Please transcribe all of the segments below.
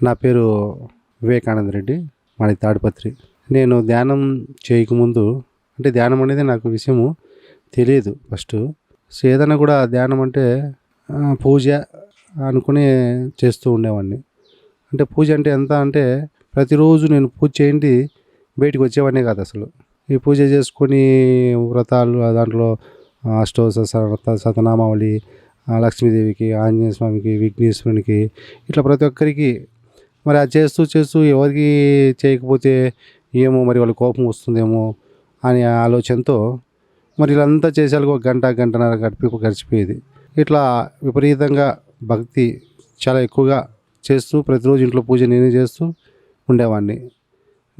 నా పేరు వివేకానంద రెడ్డి మాది తాడిపత్రి. నేను ధ్యానం చేయకముందు అంటే ధ్యానం అనేది నాకు విషయము తెలియదు ఫస్ట్. సో ఏదైనా కూడా ధ్యానం అంటే పూజ అనుకుని చేస్తూ ఉండేవాడిని. అంటే పూజ అంటే ఎంత అంటే ప్రతిరోజు నేను పూజ చేయండి బయటికి వచ్చేవాడినే కాదు అసలు. ఈ పూజ చేసుకొని వ్రతాలు దాంట్లో అష్టోస సతనామావళి లక్ష్మీదేవికి ఆంజనేయ స్వామికి విఘ్నేశ్వరునికి ఇట్లా ప్రతి ఒక్కరికి మరి అది చేస్తూ చేస్తూ ఎవరికి చేయకపోతే ఏమో మరి వాళ్ళ కోపం వస్తుందేమో అనే ఆలోచనతో మరి వీళ్ళంతా చేసేందుకు ఒక గంట గంటన్నర గడిపి గడిచిపోయేది. ఇట్లా విపరీతంగా భక్తి చాలా ఎక్కువగా చేస్తూ ప్రతిరోజు ఇంట్లో పూజ నేనే చేస్తూ ఉండేవాడిని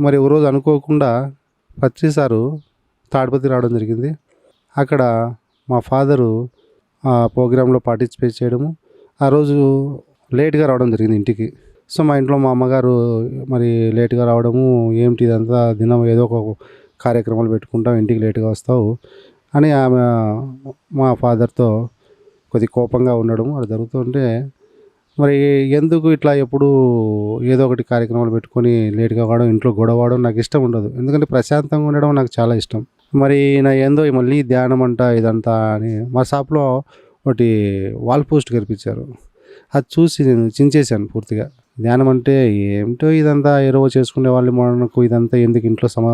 మరి ఒక రోజు అనుకోకుండా ప్రతిసారు తాడుపతి తాడిపత్రి రావడం జరిగింది. అక్కడ మా ఫాదరు ఆ ప్రోగ్రాంలో పార్టిసిపేట్ చేయడము. ఆ రోజు లేట్గా రావడం జరిగింది ఇంటికి. సో మా ఇంట్లో మా అమ్మగారు మరి లేట్గా రావడము ఏమిటి ఇదంతా దినం ఏదో ఒక కార్యక్రమాలు పెట్టుకుంటాం ఇంటికి లేట్గా వస్తావు అని ఆమె మా ఫాదర్తో కొద్ది కోపంగా ఉండడం అది జరుగుతుంటే మరి ఎందుకు ఇట్లా ఎప్పుడు ఏదో ఒకటి కార్యక్రమాలు పెట్టుకొని లేట్గా కావడం ఇంట్లో గొడవ నాకు ఇష్టం ఉండదు. ఎందుకంటే ప్రశాంతంగా ఉండడం నాకు చాలా ఇష్టం. మరి నా ఏందో మళ్ళీ ధ్యానం అంట ఇదంతా అని మా షాప్లో ఒకటి వాల్ పోస్ట్ కనిపించారు. అది చూసి నేను చించేశాను పూర్తిగా. ధ్యానం అంటే ఏమిటో ఇదంతా ఎరువు చేసుకునే వాళ్ళు మనకు ఇదంతా ఎందుకు ఇంట్లో సమ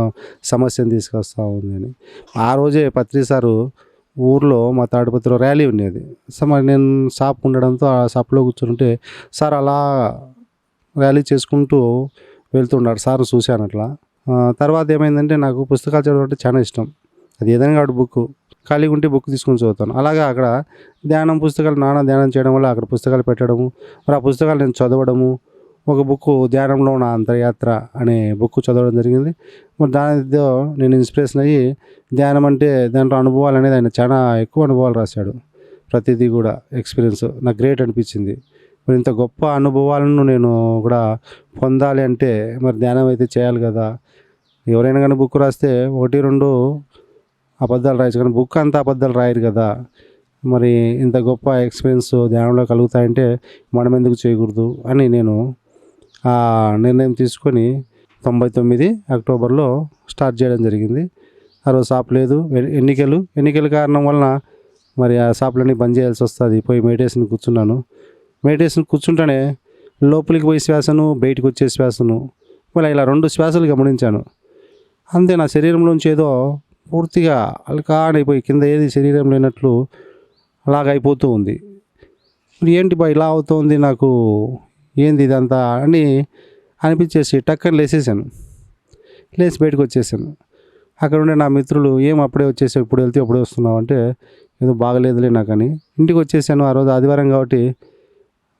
సమస్యను తీసుకొస్తా ఉంది అని ఆ రోజే పత్రి సారు ఊర్లో మా తాడిపత్రిలో ర్యాలీ ఉండేది. సో మరి నేను షాప్ ఉండడంతో ఆ షాప్లో కూర్చుంటే సార్ అలా ర్యాలీ చేసుకుంటూ వెళ్తున్నాడు సార్ చూశాను అట్లా తర్వాత ఏమైందంటే నాకు పుస్తకాలు చదవడం అంటే చాలా ఇష్టం. అది ఏదైనా కాదు బుక్ ఖాళీగా ఉంటే బుక్ తీసుకొని చదువుతాను. అలాగా అక్కడ ధ్యానం పుస్తకాలు నానా ధ్యానం చేయడం వల్ల అక్కడ పుస్తకాలు పెట్టడము మరి ఆ పుస్తకాలు నేను చదవడము ఒక బుక్ ధ్యానంలో నా అంతర్యాత్ర అనే బుక్ చదవడం జరిగింది. మరి దానితో నేను ఇన్స్పిరేషన్ అయ్యి ధ్యానం అంటే దాంట్లో అనుభవాలు అనేది ఆయన చాలా ఎక్కువ అనుభవాలు రాశాడు. ప్రతిదీ కూడా ఎక్స్పీరియన్స్ నాకు గ్రేట్ అనిపించింది. మరి ఇంత గొప్ప అనుభవాలను నేను కూడా పొందాలి అంటే మరి ధ్యానం అయితే చేయాలి కదా. ఎవరైనా కానీ బుక్ రాస్తే ఒకటి రెండు అబద్ధాలు రాయచ్చు కానీ బుక్ అంతా అబద్ధాలు రాయరు కదా. మరి ఇంత గొప్ప ఎక్స్పీరియన్స్ ధ్యానంలో కలుగుతాయంటే మనం ఎందుకు చేయకూడదు అని నేను నిర్ణయం తీసుకొని తొంభై తొమ్మిది అక్టోబర్లో స్టార్ట్ చేయడం జరిగింది. ఆ రోజు షాప్ లేదు. ఎన్నికలు ఎన్నికల కారణం వలన మరి ఆ షాపులన్నీ బంద్ చేయాల్సి వస్తుంది. పోయి మెడిటేషన్ కూర్చున్నాను. మెడిటేషన్ కూర్చుంటేనే లోపలికి పోయి శ్వాసను బయటకు వచ్చే శ్వాసను మళ్ళీ ఇలా రెండు శ్వాసలు గమనించాను. అంతే నా శరీరంలోంచి ఏదో పూర్తిగా అల్కానైపోయి కింద ఏది శరీరం లేనట్లు అలాగ అయిపోతూ ఉంది. ఏంటి బా ఇలా అవుతుంది నాకు? ఏంది ఇదంతా అని అనిపించేసి టక్కని లేసేసాను లేచి బయటకు వచ్చేసాను. అక్కడ ఉండే నా మిత్రులు ఏం అప్పుడే వచ్చేసావు? ఇప్పుడు వెళ్తే అప్పుడే వస్తున్నావు? అంటే ఏదో బాగలేదులే నాకని. ఇంటికి వచ్చేసాను. ఆ రోజు ఆదివారం కాబట్టి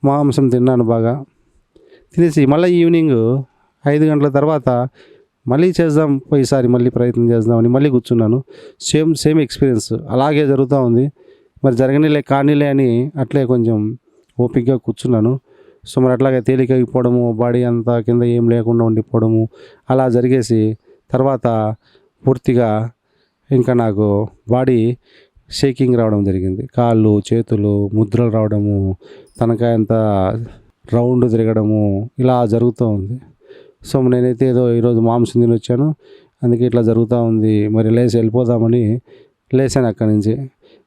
మాంసం తిన్నాను బాగా. తినేసి మళ్ళీ ఈవినింగ్ ఐదు గంటల తర్వాత మళ్ళీ చేద్దాం ఈసారి మళ్ళీ ప్రయత్నం చేద్దామని మళ్ళీ కూర్చున్నాను. Same same experience. అలాగే జరుగుతూ ఉంది. మరి జరగనిలే కానీలే అని అట్లే కొంచెం ఓపికగా కూర్చున్నాను. సో మరి అట్లాగే తేలికైపోవడము బాడీ అంతా కింద ఏం లేకుండా ఉండిపోవడము అలా జరిగేసి తర్వాత పూర్తిగా ఇంకా నాకు బాడీ షేకింగ్ రావడం జరిగింది. కాళ్ళు చేతులు ముద్రలు రావడము తనకాయ అంతా రౌండ్ తిరగడము ఇలా జరుగుతూ ఉంది. సో నేనైతే ఏదో ఈరోజు మాంసం తిని వచ్చాను. అందుకే ఇట్లా జరుగుతూ ఉంది. మరి లేచి వెళ్ళిపోదామని లేచాను అక్కడి నుంచి.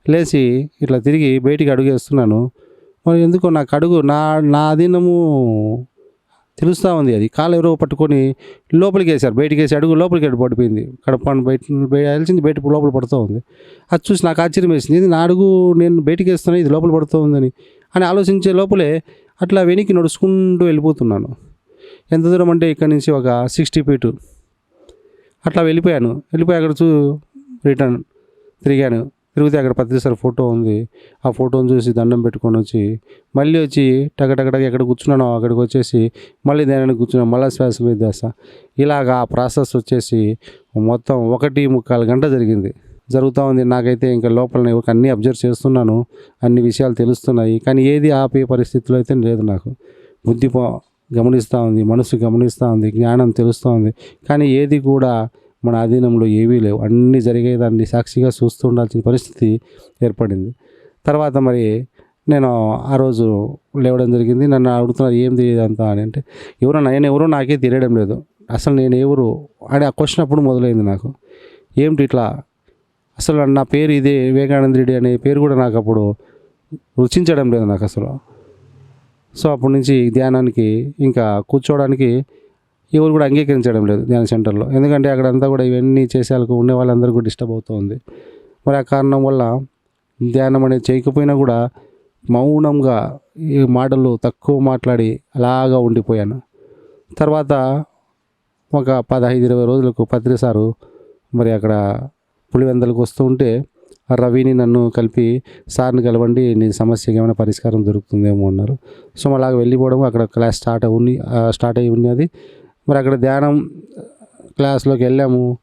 లేచి ఇట్లా తిరిగి బయటికి అడుగేస్తున్నాను మరి ఎందుకో నాకు అడుగు నా నా అధీనము తెలుస్తూ ఉంది అది. కాలు ఎవరో పట్టుకొని లోపలికి వేశారు బయటికి వేసి అడుగు లోపలికి వెళ్ళి పడిపోయింది. కడప బయట వెళ్ళింది బయట లోపల పడుతూ ఉంది. అది చూసి నాకు ఆశ్చర్యం వేసింది. ఇది నా అడుగు నేను బయటికి వేస్తున్నాను ఇది లోపల పడుతూ ఉందని. అని ఆలోచించే లోపలే అట్లా వెనక్కి నడుచుకుంటూ వెళ్ళిపోతున్నాను. ఎంత దూరం అంటే ఇక్కడ నుంచి ఒక సిక్స్టీ ఫీట్. అట్లా వెళ్ళిపోయాను. వెళ్ళిపోయి అక్కడ చూ రిటర్న్ తిరిగాను. తిరిగితే అక్కడ పత్రిసారి ఫోటో ఉంది. ఆ ఫోటోని చూసి దండం పెట్టుకొని వచ్చి మళ్ళీ వచ్చి టగటగటగ ఎక్కడ కూర్చున్నానో అక్కడికి వచ్చేసి మళ్ళీ దాని కూర్చున్నాను మళ్ళీ శ్వాస మీద చేస్తా ఇలాగా ఆ ప్రాసెస్ వచ్చేసి మొత్తం ఒకటి ముక్కాలు గంట జరిగింది. జరుగుతూ ఉంది. నాకైతే ఇంకా లోపల అన్నీ అబ్జర్వ్ చేస్తున్నాను. అన్ని విషయాలు తెలుస్తున్నాయి. కానీ ఏది ఆపే పరిస్థితిలో అయితే లేదు నాకు. బుద్ధి గమనిస్తూ ఉంది. మనసు గమనిస్తూ ఉంది. జ్ఞానం తెలుస్తూ ఉంది. కానీ ఏది కూడా మన అధీనంలో ఏవీ లేవు. అన్నీ జరిగేదాన్ని సాక్షిగా చూస్తూ ఉండాల్సిన పరిస్థితి ఏర్పడింది. తర్వాత మరి నేను ఆ రోజు లేవడం జరిగింది. నన్ను అడుగుతున్నారు ఏం తెలియదు అంత? అని అంటే ఎవరో నేను ఎవరో నాకే తెలియడం లేదు. అసలు నేను ఎవరు? అని ఆ క్వశ్చన్ అప్పుడు మొదలైంది నాకు. ఏమిటి ఇట్లా? అసలు నా పేరు ఇదే వివేకానంద రెడ్డి అనే పేరు కూడా నాకు అప్పుడు రుచించడం లేదు నాకు అసలు. సో అప్పటి నుంచి ధ్యానానికి ఇంకా కూర్చోవడానికి ఎవరు కూడా అంగీకరించడం లేదు ధ్యాన సెంటర్లో. ఎందుకంటే అక్కడ అంతా కూడా ఇవన్నీ చేసేందుకు ఉండే వాళ్ళందరూ కూడా డిస్టర్బ్ అవుతుంది మరి ఆ కారణం వల్ల ధ్యానం అనేది చేయకపోయినా కూడా మౌనంగా ఈ మాటలు తక్కువ మాట్లాడి అలాగా ఉండిపోయాను. తర్వాత ఒక పదహైదు ఇరవై రోజులకు పత్రిసారు మరి అక్కడ పులివెందలకు వస్తూ ఉంటే ఆ రవిని నన్ను కలిపి సార్ని కలవండి నీ సమస్యకి ఏమైనా పరిష్కారం దొరుకుతుందేమో అన్నారు. సో అలాగ వెళ్ళిపోవడం అక్కడ క్లాస్ స్టార్ట్ అవుని స్టార్ట్ అయ్యి ఉన్నది. మరి అక్కడ ధ్యానం క్లాస్లోకి వెళ్ళాము.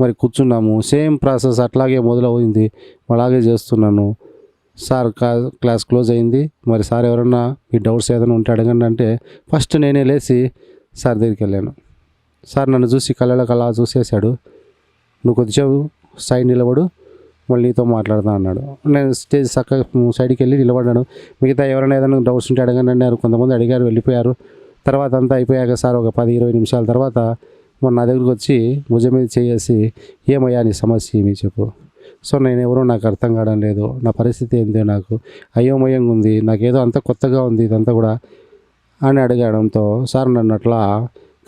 మరి కూర్చున్నాము. సేమ్ ప్రాసెస్ అట్లాగే మొదలవుతుంది. అలాగే చేస్తున్నాను. సార్ క్లా- క్లాస్ క్లోజ్ అయింది. మరి సార్ ఎవరన్నా మీ డౌట్స్ ఏదైనా ఉంటే అడగండి అంటే ఫస్ట్ నేనే లేచి సార్ దగ్గరికి వెళ్ళాను. సార్ నన్ను చూసి కళ్ళలోకి అలా చూసేశాడు. నువ్వు కొద్దిసేపు సైడ్ నిలబడు. మళ్ళీ నీతో మాట్లాడతా అన్నాడు. నేను స్టేజ్ చక్కగా సైడ్కి వెళ్ళి నిలబడ్డాను. మిగతా ఎవరైనా ఏదైనా డౌట్స్ ఉంటే అడగండి అన్నారు. కొంతమంది అడిగారు వెళ్ళిపోయారు. తర్వాత అంతా అయిపోయాక సార్ ఒక పది ఇరవై నిమిషాల తర్వాత మొన్న నా దగ్గరికి వచ్చి భుజం మీద చేసి ఏమయ్యా నీ సమస్య ఏమి చెప్పు? సో నేను ఎవరో నాకు అర్థం కావడం లేదు. నా పరిస్థితి ఏందో నాకు అయోమయంగా ఉంది. నాకేదో అంత కొత్తగా ఉంది ఇదంతా కూడా అని అడగడంతో సార్ నన్ను అట్లా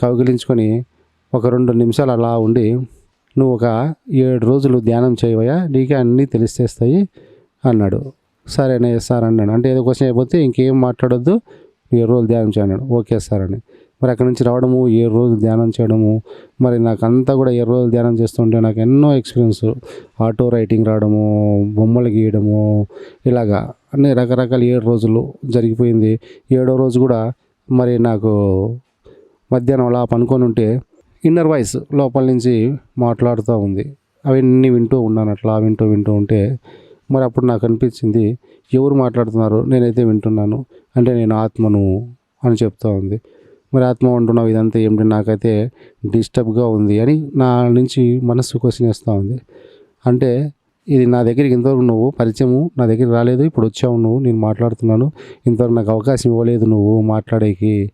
కౌగిలించుకొని ఒక రెండు నిమిషాలు అలా ఉండి నువ్వు ఒక ఏడు రోజులు ధ్యానం చేయవయ్యా నీకే అన్నీ తెలిసేస్తాయి అన్నాడు. సరేనే సార్ అన్నాడు అంటే ఏదో క్వశ్చన్ అయిపోతే ఇంకేం మాట్లాడొద్దు. ఏడు రోజులు ధ్యానం చేయన్నాడు ఓకే సార్ అని. మరి అక్కడి నుంచి రావడము ఏడు రోజులు ధ్యానం చేయడము మరి నాకు అంతా కూడా ఏడు రోజులు ధ్యానం చేస్తుంటే నాకు ఎన్నో ఎక్స్పీరియన్స్ ఆటో రైటింగ్ రావడము బొమ్మలు గీయడము ఇలాగా అన్ని రకరకాల ఏడు రోజులు జరిగిపోయింది. ఏడో రోజు కూడా మరి నాకు మధ్యాహ్నం అలా పనుకొని ఉంటే ఇన్నర్ వాయిస్ లోపల నుంచి మాట్లాడుతూ ఉంది. అవన్నీ వింటూ ఉన్నాను అట్లా వింటూ వింటూ ఉంటే మరి అప్పుడు నాకు అనిపించింది ఎవరు మాట్లాడుతున్నారు నేనైతే వింటున్నాను. అంటే నేను ఆత్మను అని చెప్తా ఉంది. మరి ఆత్మ అంటున్నావు ఇదంతా ఏమిటి? నాకైతే డిస్టర్బ్గా ఉంది అని నా నుంచి మనస్సు క్వశ్చన్ వేస్తూ ఉంది. అంటే ఇది నా దగ్గరికి ఇంతవరకు నువ్వు పరిచయము నా దగ్గర రాలేదు ఇప్పుడు వచ్చావు నువ్వు నేను మాట్లాడుతున్నాను ఇంతవరకు నాకు అవకాశం ఇవ్వలేదు నువ్వు మాట్లాడేకి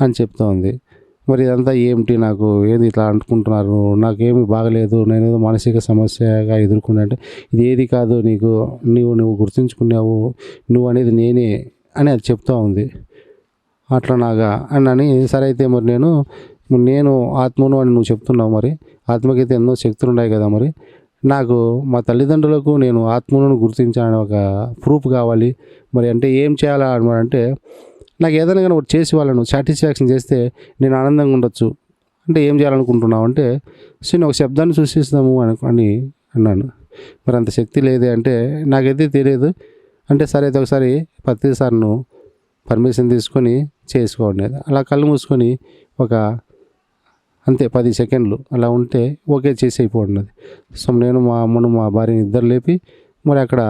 అని చెప్తా ఉంది. మరి ఇదంతా ఏమిటి? నాకు ఏది ఇట్లా అనుకుంటున్నారు నాకేమి బాగలేదు. నేను ఏదో మానసిక సమస్యగా ఎదుర్కొన్నా అంటే ఇది ఏది కాదు నీకు? నువ్వు నువ్వు గుర్తుంచుకున్నావు. నువ్వు అనేది నేనే అని అది చెప్తూ ఉంది. అట్లా నాగా అని అని సరే అయితే మరి నేను నేను ఆత్మను అని నువ్వు చెప్తున్నావు మరి. ఆత్మకైతే ఎన్నో శక్తులు ఉన్నాయి కదా మరి. నాకు మా తల్లిదండ్రులకు నేను ఆత్మను గుర్తించాలని ఒక ప్రూఫ్ కావాలి. మరి అంటే ఏం చేయాలా అంటే నాకు ఏదైనా కానీ ఒకటి చేసి వాళ్ళను సాటిస్ఫాక్షన్ చేస్తే నేను ఆనందంగా ఉండొచ్చు. అంటే ఏం చేయాలనుకుంటున్నావు అంటే సో నేను ఒక శబ్దాన్ని సృష్టిస్తాము అని అని అన్నాను. మరి అంత శక్తి లేదే అంటే నాకైతే తెలియదు. అంటే సరే అయితే ఒకసారి ప్రతిసారిను సార్ను పర్మిషన్ తీసుకొని చేసుకోండి అలా కళ్ళు మూసుకొని ఒక అంతే పది సెకండ్లు అలా ఉంటే ఓకే చేసి అయిపోతున్నది సో నేను మా అమ్మను మా భార్యని ఇద్దరు లేపి మరి అక్కడ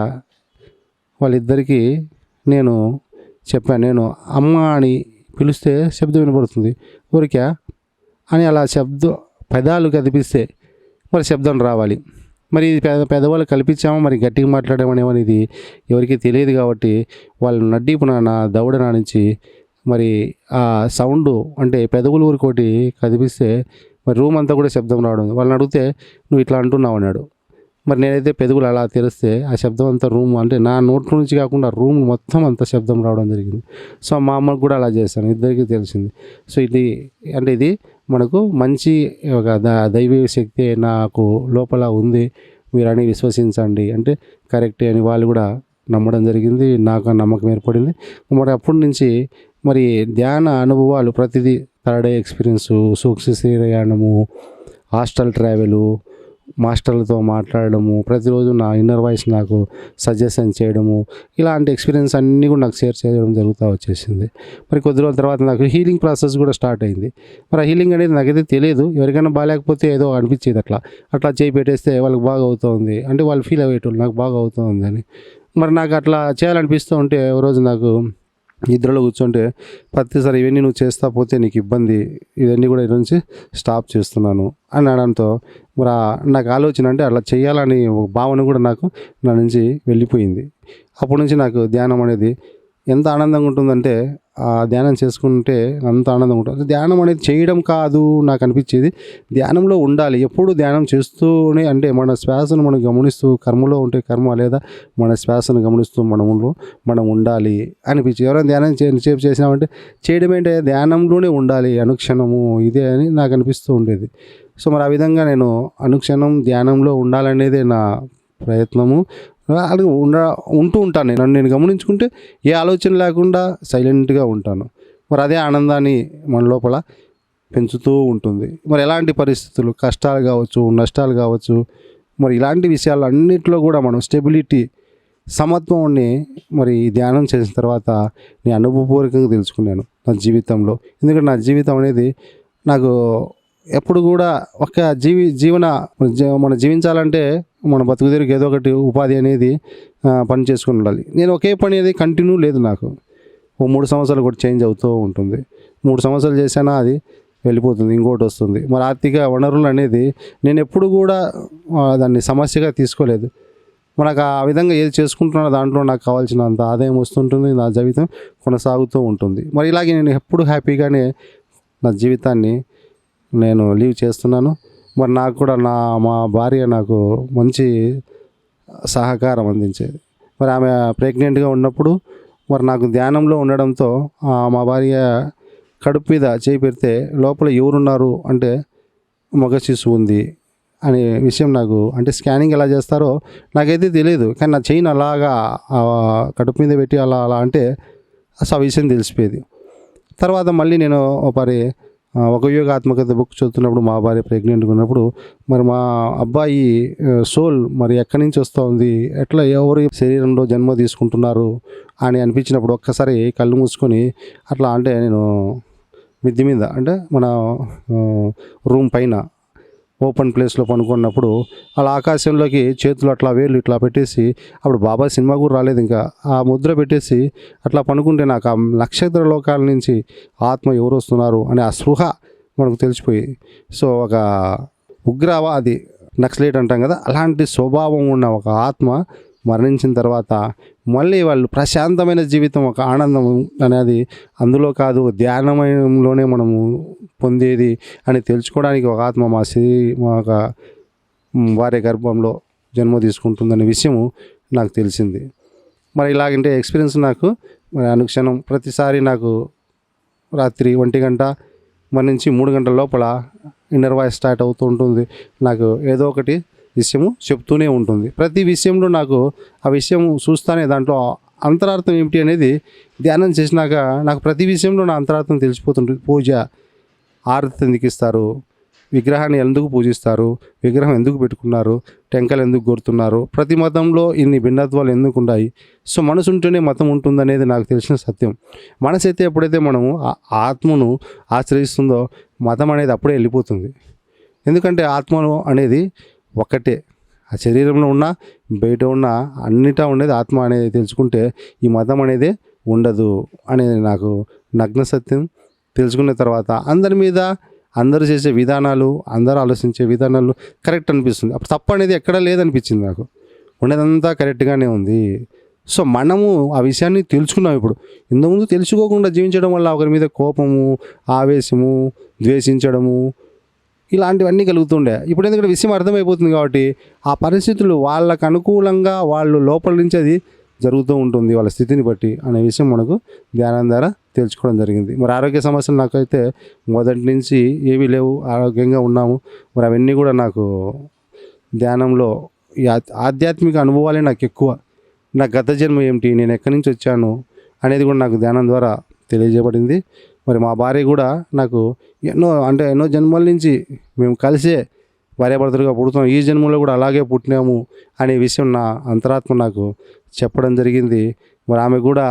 వాళ్ళిద్దరికీ నేను చెప్పాను. నేను అమ్మ అని పిలిస్తే శబ్దం వినపడుతుంది. ఊరికా అని అలా శబ్దం పెదాలు కదిపిస్తే మరి శబ్దం రావాలి. మరి ఇది పెద పెదవాళ్ళు కల్పించామో? మరి గట్టిగా మాట్లాడామనేమని అనేది ఎవరికి తెలియదు కాబట్టి వాళ్ళు నడ్డీపు నా దవడ నుంచి మరి ఆ సౌండ్ అంటే పెదవులు ఊరికోటి కదిపిస్తే మరి రూమ్ అంతా కూడా శబ్దం రావడం. వాళ్ళని అడిగితే నువ్వు ఇట్లా అంటున్నావు అన్నాడు. మరి నేనైతే పెదవులు అలా తెరిస్తే ఆ శబ్దం అంతా రూమ్ అంటే నా నోట్ నుంచి కాకుండా రూమ్ మొత్తం అంత శబ్దం రావడం జరిగింది. సో మా అమ్మకు కూడా అలా చేశాను. ఇద్దరికి తెలిసింది. సో ఇది అంటే ఇది మనకు మంచి ఒక దైవీ శక్తి నాకు లోపల ఉంది. మీరు అని విశ్వసించండి అంటే కరెక్టే అని వాళ్ళు కూడా నమ్మడం జరిగింది. నాకు నమ్మకం ఏర్పడింది. మరి అప్పటి నుంచి మరి ధ్యాన అనుభవాలు ప్రతిదీ థర్డ్ ఎక్స్పీరియన్స్ సూక్ష్మ శ్రీరయాణము హాస్టల్ ట్రావెలు మాస్టర్లతో మాట్లాడడము ప్రతిరోజు నా ఇన్నర్ వాయిస్ నాకు సజెషన్ చేయడము ఇలాంటి ఎక్స్పీరియన్స్ అన్నీ కూడా నాకు షేర్ చేయడం జరుగుతూ వచ్చేసింది. మరి కొద్ది రోజుల తర్వాత నాకు హీలింగ్ ప్రాసెస్ కూడా స్టార్ట్ అయింది. మరి ఆ హీలింగ్ అనేది నాకైతే తెలియదు. ఎవరికైనా బాగాలేకపోతే ఏదో అనిపించేది అట్లా. అట్లా చేయి పెట్టేస్తే వాళ్ళకి బాగా అవుతుంది అంటే వాళ్ళు ఫీల్ అయ్యేటోళ్ళు నాకు బాగా అవుతుంది అని మరి నాకు అట్లా చేయాలనిపిస్తూ ఉంటే ఓ రోజు నాకు నిద్రలో కూర్చుంటే ప్రతిసారి ఇవన్నీ నువ్వు చేస్తా పోతే నీకు ఇబ్బంది. ఇవన్నీ కూడా ఇక్కడ నుంచి స్టాప్ చేస్తున్నాను. అని అనడంతో మరి నాకు ఆలోచన అంటే అట్లా చేయాలని ఒక భావన కూడా నాకు నా నుంచి వెళ్ళిపోయింది. అప్పటి నుంచి నాకు ధ్యానం అనేది ఎంత ఆనందంగా ఉంటుందంటే ఆ ధ్యానం చేసుకుంటే అంత ఆనందంగా ఉంటుంది. ధ్యానం అనేది చేయడం కాదు నాకు అనిపించేది. ధ్యానంలో ఉండాలి. ఎప్పుడు ధ్యానం చేస్తూనే అంటే మన శ్వాసను మనం గమనిస్తూ కర్మలో ఉంటే కర్మ లేదా మన శ్వాసను గమనిస్తూ మనములో మనం ఉండాలి అనిపించి ఎవరైనా ధ్యానం చే సేపు చేసినామంటే చేయడం ఏంటంటే ధ్యానంలోనే ఉండాలి అనుక్షణము. ఇదే అని నాకు అనిపిస్తూ ఉండేది. సో మరి ఆ విధంగా నేను అనుక్షణం ధ్యానంలో ఉండాలనేదే నా ప్రయత్నము. అలాగే ఉండ ఉంటూ ఉంటాను. నేను నన్ను నేను గమనించుకుంటే ఏ ఆలోచన లేకుండా సైలెంట్గా ఉంటాను. మరి అదే ఆనందాన్ని మన లోపల పెంచుతూ ఉంటుంది. మరి ఎలాంటి పరిస్థితులు? కష్టాలు కావచ్చు నష్టాలు కావచ్చు మరి ఇలాంటి విషయాలు అన్నింటిలో కూడా మనం స్టెబిలిటీ సమత్వాన్ని మరి ధ్యానం చేసిన తర్వాత నేను అనుభవపూర్వకంగా తెలుసుకున్నాను నా జీవితంలో. ఎందుకంటే నా జీవితం అనేది నాకు ఎప్పుడు కూడా ఒక జీవి జీవన మన మనం జీవించాలంటే మన బతుకు తెరుగు ఏదో ఒకటి ఉపాధి అనేది పని చేసుకుని ఉండాలి. నేను ఒకే పని అనేది కంటిన్యూ లేదు నాకు. ఓ మూడు సంవత్సరాలు కూడా చేంజ్ అవుతూ ఉంటుంది. మూడు సంవత్సరాలు చేశానా అది వెళ్ళిపోతుంది ఇంకోటి వస్తుంది. మరి ఆర్థిక వనరులు అనేది నేను ఎప్పుడు కూడా దాన్ని సమస్యగా తీసుకోలేదు. మనకు ఆ విధంగా ఏది చేసుకుంటున్నా దాంట్లో నాకు కావాల్సినంత ఆదాయం వస్తుంటుంది నా జీవితం కొనసాగుతూ ఉంటుంది. మరి ఇలాగే నేను ఎప్పుడు హ్యాపీగానే నా జీవితాన్ని నేను లీవ్ చేస్తున్నాను. మరి నాకు కూడా నా మా భార్య నాకు మంచి సహకారం అందించేది. మరి ఆమె ప్రెగ్నెంట్గా ఉన్నప్పుడు మరి నాకు ధ్యానంలో ఉండడంతో మా భార్య కడుపు మీద చేయి పెడితే లోపల ఎవరున్నారు అంటే మగ శిశువు ఉంది అనే విషయం నాకు అంటే స్కానింగ్ ఎలా చేస్తారో నాకైతే తెలియదు కానీ నా చైన్ అలాగా కడుపు మీద పెట్టి అలా అలా అంటే అసలు ఆ విషయం తెలిసిపోయేది. తర్వాత మళ్ళీ నేను మరి ఒక యోగాత్మకత బుక్ చదువుతున్నప్పుడు మా భార్య ప్రెగ్నెంట్గా ఉన్నప్పుడు మరి మా అబ్బాయి సోల్ మరి ఎక్కడి నుంచి వస్తూ ఉంది ఎట్లా ఎవరి శరీరంలో జన్మ తీసుకుంటున్నారు అని అనిపించినప్పుడు ఒక్కసారి కళ్ళు మూసుకొని అట్లా అంటే నేను మిద్ది మీద అంటే మన రూమ్ పైన ఓపెన్ ప్లేస్లో పనుకున్నప్పుడు అలా ఆకాశంలోకి చేతులు అట్లా వేలు ఇట్లా పెట్టేసి అప్పుడు బాబా సినిమా కూడా రాలేదు ఇంకా. ఆ ముద్ర పెట్టేసి అట్లా పనుకుంటే నాకు ఆ నక్షత్ర లోకాల నుంచి ఆత్మ ఎవరు వస్తున్నారు అనే ఆ స్పృహ మనకు తెలిసిపోయి. సో ఒక ఉగ్రవాది నక్సలేట్ అంటాం కదా అలాంటి స్వభావం ఉన్న ఒక ఆత్మ మరణించిన తర్వాత మళ్ళీ వాళ్ళు ప్రశాంతమైన జీవితం ఒక ఆనందం అనేది అందులో కాదు ధ్యానమయంలోనే మనము పొందేది అని తెలుసుకోవడానికి ఒక ఆత్మ మా శరీ మా ఒక భార్య గర్భంలో జన్మ తీసుకుంటుందనే విషయము నాకు తెలిసింది. మరి ఇలాగంటే ఎక్స్పీరియన్స్ నాకు మరి అనుక్షణం ప్రతిసారి నాకు రాత్రి ఒంటి గంట మరి నుంచి మూడు గంటల లోపల ఇన్నర్ వాయిస్ స్టార్ట్ అవుతూ ఉంటుంది. నాకు ఏదో ఒకటి విషయము చెప్తూనే ఉంటుంది. ప్రతి విషయంలో నాకు ఆ విషయం చూస్తానే దాంట్లో అంతరార్థం ఏమిటి అనేది ధ్యానం చేసినాక నాకు ప్రతి విషయంలో నా అంతరార్థం తెలిసిపోతుంటుంది. పూజ ఆరతి ఎందుకు ఇస్తారు? విగ్రహాన్ని ఎందుకు పూజిస్తారు? విగ్రహం ఎందుకు పెట్టుకున్నారు? టెంకలు ఎందుకు కొడుతున్నారు? ప్రతి మతంలో ఇన్ని భిన్నత్వాలు ఎందుకు ఉన్నాయి సో మనసు ఉంటేనే మతం ఉంటుందనేది నాకు తెలిసిన సత్యం. మనసు అయితే ఎప్పుడైతే మనము ఆ ఆత్మను ఆశ్రయిస్తుందో మతం అనేది అప్పుడే వెళ్ళిపోతుంది. ఎందుకంటే ఆత్మను అనేది ఒక్కటే. ఆ శరీరంలో ఉన్న బయట ఉన్న అన్నిటా ఉండేది ఆత్మ అనేది తెలుసుకుంటే ఈ మతం అనేది ఉండదు అనేది నాకు నగ్న సత్యం తెలుసుకున్న తర్వాత అందరి మీద అందరూ చేసే విధానాలు అందరూ ఆలోచించే విధానాలు కరెక్ట్ అనిపిస్తుంది. అప్పుడు తప్పు అనేది ఎక్కడా లేదనిపించింది నాకు. ఉండేదంతా కరెక్ట్గానే ఉంది. సో మనము ఆ విషయాన్ని తెలుసుకున్నాం ఇప్పుడు. ఇంతకుముందు తెలుసుకోకుండా జీవించడం వల్ల ఒకరి మీద కోపము ఆవేశము ద్వేషించడము ఇలాంటివన్నీ కలుగుతుండే. ఇప్పుడు ఎందుకంటే విషయం అర్థమైపోతుంది కాబట్టి ఆ పరిస్థితులు వాళ్ళకు అనుకూలంగా వాళ్ళు లోపల నుంచి అది జరుగుతూ ఉంటుంది వాళ్ళ స్థితిని బట్టి అనే విషయం మనకు ధ్యానం ద్వారా తెలుసుకోవడం జరిగింది. మరి ఆరోగ్య సమస్యలు నాకైతే మొదటి నుంచి ఏమీ లేవు. ఆరోగ్యంగా ఉన్నాము. మరి అవన్నీ కూడా నాకు ధ్యానంలో ఈ ఆధ్యాత్మిక అనుభవాలే నాకు ఎక్కువ. నా గత జన్మ ఏమిటి? నేను ఎక్కడి నుంచి వచ్చాను? అనేది కూడా నాకు ధ్యానం ద్వారా తెలియజేయబడింది. మరి మా భార్య కూడా నాకు ఎన్నో అంటే ఎన్నో జన్మల నుంచి మేము కలిసే భార్యాభర్తలుగా పుడుతున్నాం. ఈ జన్మలో కూడా అలాగే పుట్టినాము అనే విషయం నా అంతరాత్మ నాకు చెప్పడం జరిగింది. మరి ఆమె కూడా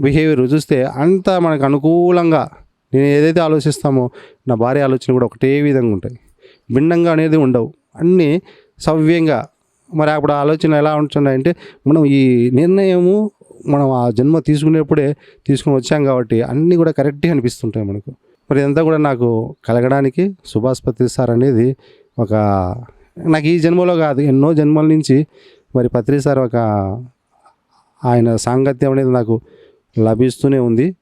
బిహేవియర్ చూస్తే అంత మనకు అనుకూలంగా నేను ఏదైతే ఆలోచిస్తామో నా భార్య ఆలోచన కూడా ఒకటే విధంగా ఉంటాయి. భిన్నంగా అనేది ఉండవు. అన్నీ సవ్యంగా. మరి అప్పుడు ఆలోచన ఎలా ఉంటున్నాయంటే మనం ఈ నిర్ణయము మనం ఆ జన్మ తీసుకునేప్పుడే తీసుకుని వచ్చాం కాబట్టి అన్నీ కూడా కరెక్ట్గా అనిపిస్తుంటాయి మనకు. మరి ఇదంతా కూడా నాకు కలగడానికి సుభాష్ పత్రి సార్ అనేది ఒక నాకు ఈ జన్మలో కాదు ఎన్నో జన్మల నుంచి మరి పత్రి సార్ ఒక ఆయన సాంగత్యం అనేది నాకు లభిస్తూనే ఉంది.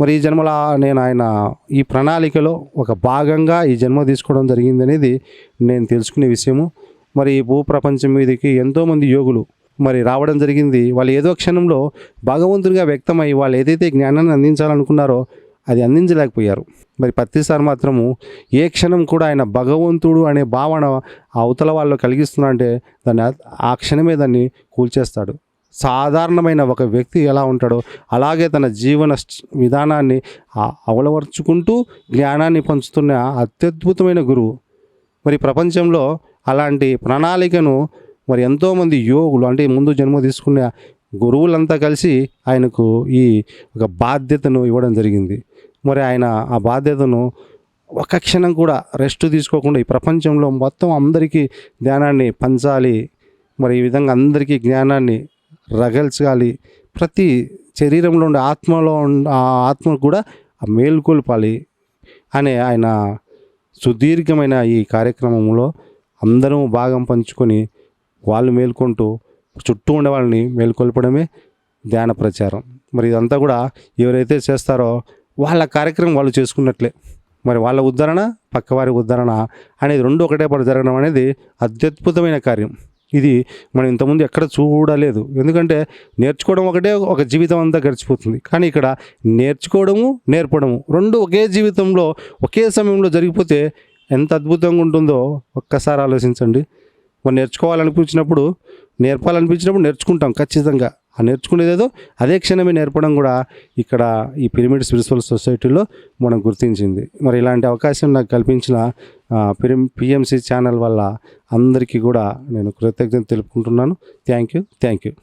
మరి ఈ జన్మలో నేను ఆయన ఈ ప్రణాళికలో ఒక భాగంగా ఈ జన్మ తీసుకోవడం జరిగింది అనేది నేను తెలుసుకునే విషయము. మరి ఈ భూప్రపంచం మీదకి ఎంతోమంది యోగులు మరి రావడం జరిగింది. వాళ్ళు ఏదో క్షణంలో భగవంతుడిగా వ్యక్తమై వాళ్ళు ఏదైతే జ్ఞానాన్ని అందించాలనుకున్నారో అది అందించలేకపోయారు. మరి ప్రతిసారి మాత్రము ఏ క్షణం కూడా ఆయన భగవంతుడు అనే భావన అవతల వాళ్ళు కలిగిస్తున్నా అంటే దాన్ని ఆ- క్షణమే దాన్ని కూల్చేస్తాడు. సాధారణమైన ఒక వ్యక్తి ఎలా ఉంటాడో అలాగే తన జీవన విధానాన్ని ఆ- అవలవర్చుకుంటూ జ్ఞానాన్ని పంచుతున్న అత్యద్భుతమైన గురువు. మరి ప్రపంచంలో అలాంటి ప్రణాళికను మరి ఎంతోమంది యోగులు అంటే ముందు జన్మ తీసుకున్న గురువులంతా కలిసి ఆయనకు ఈ ఒక బాధ్యతను ఇవ్వడం జరిగింది. మరి ఆయన ఆ బాధ్యతను ఒక క్షణం కూడా రెస్ట్ తీసుకోకుండా ఈ ప్రపంచంలో మొత్తం అందరికీ ధ్యానాన్ని పంచాలి. మరి ఈ విధంగా అందరికీ జ్ఞానాన్ని రగల్చాలి ప్రతి శరీరంలో ఉండే ఆత్మలో ఆ ఆత్మ కూడా మేల్కొల్పాలి అనే ఆయన సుదీర్ఘమైన ఈ కార్యక్రమంలో అందరం భాగం పంచుకొని వాళ్ళు మేల్కొంటూ చుట్టూ ఉండే వాళ్ళని మేల్కొల్పడమే ధ్యాన ప్రచారం. మరి ఇదంతా కూడా ఎవరైతే చేస్తారో వాళ్ళ కార్యక్రమం వాళ్ళు చేసుకున్నట్లే. మరి వాళ్ళ ఉద్ధరణ పక్కవారి ఉద్ధరణ అనేది రెండు ఒకటే పడి జరగడం అనేది అత్యద్భుతమైన కార్యం. ఇది మనం ఇంతకుముందు ఎక్కడ చూడలేదు. ఎందుకంటే నేర్చుకోవడం ఒకటే ఒక జీవితం అంతా గడిచిపోతుంది. కానీ ఇక్కడ నేర్చుకోవడము నేర్పడము రెండు ఒకే జీవితంలో ఒకే సమయంలో జరిగిపోతే ఎంత అద్భుతంగా ఉంటుందో ఒక్కసారి ఆలోచించండి. మనం నేర్చుకోవాలనిపించినప్పుడు నేర్పాలనిపించినప్పుడు నేర్చుకుంటాం ఖచ్చితంగా. ఆ నేర్చుకునేదేదో అదే క్షణమే నేర్పడం కూడా ఇక్కడ ఈ పిరమిడ్ స్పిరిచువల్ సొసైటీలో మనం గుర్తించింది. మరి ఇలాంటి అవకాశం నాకు కల్పించిన పిరి పిఎంసి ఛానల్ వల్ల అందరికీ కూడా నేను కృతజ్ఞత తెలుపుకుంటున్నాను. Thank you thank you.